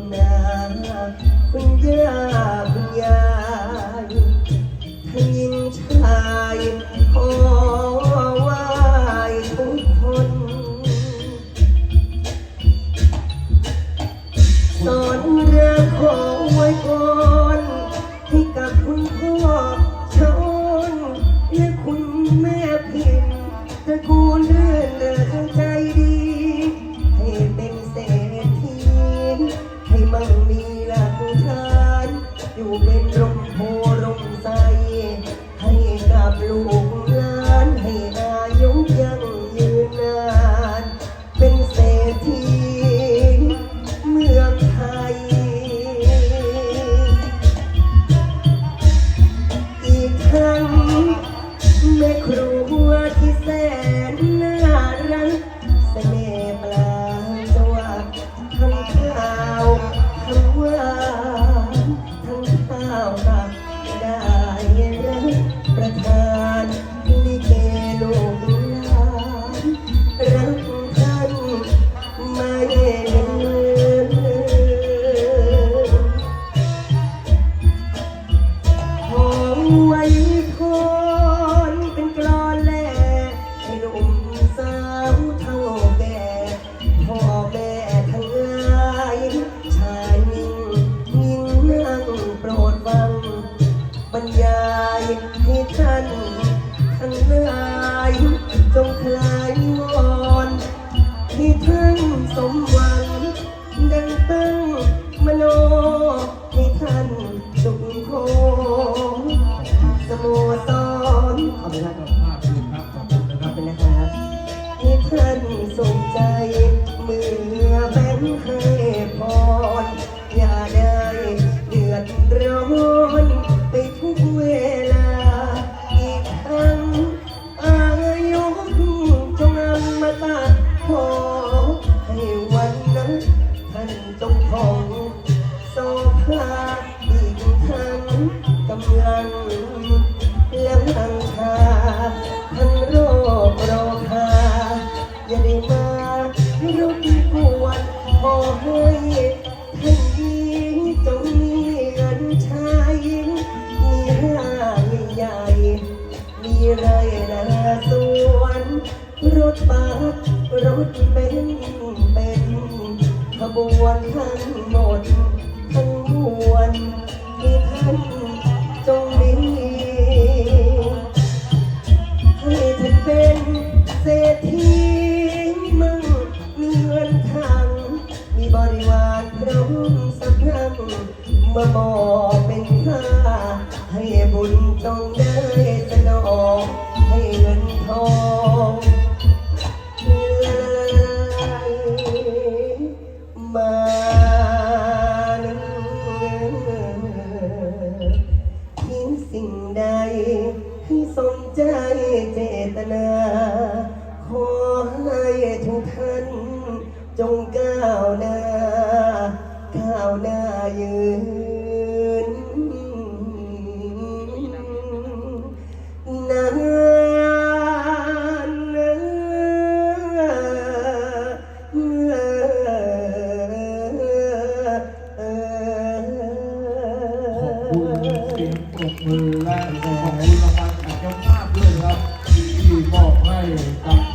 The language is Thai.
คุนาคุณย่า ให้ท่านทั้งหลายจงคลายวอนให้ท่านสมหวังดังตั้งมโนให้ท่านสุขโคงสโมสรขอบคุณครับภาพคืนครับขอบคุณนะครัอบบคุณนะครับให้ท่านสมใจเมื่อแบงค์ให้พรอย่าได้เดือดร้อนาทั้งโรคโรคาอย่าได้มารบกวนขอให้ท่านนี้จงมีเงินใช้มีร่างใหญ่ มีไรนาสวน รถบัสรถ มาบอกเป็นข้าให้บุญตจงได้สนองให้เงินทองไหลมาทิ้งสิ่งใดที่สมใจเจตนา ขอให้ทุกท่านจงก้าวหน้าก้าวหน้ายืน คุณเสียงปรบมือและขอบคุณรางวัลจากเจ้าภาพด้ยครับที่บอกให้กับ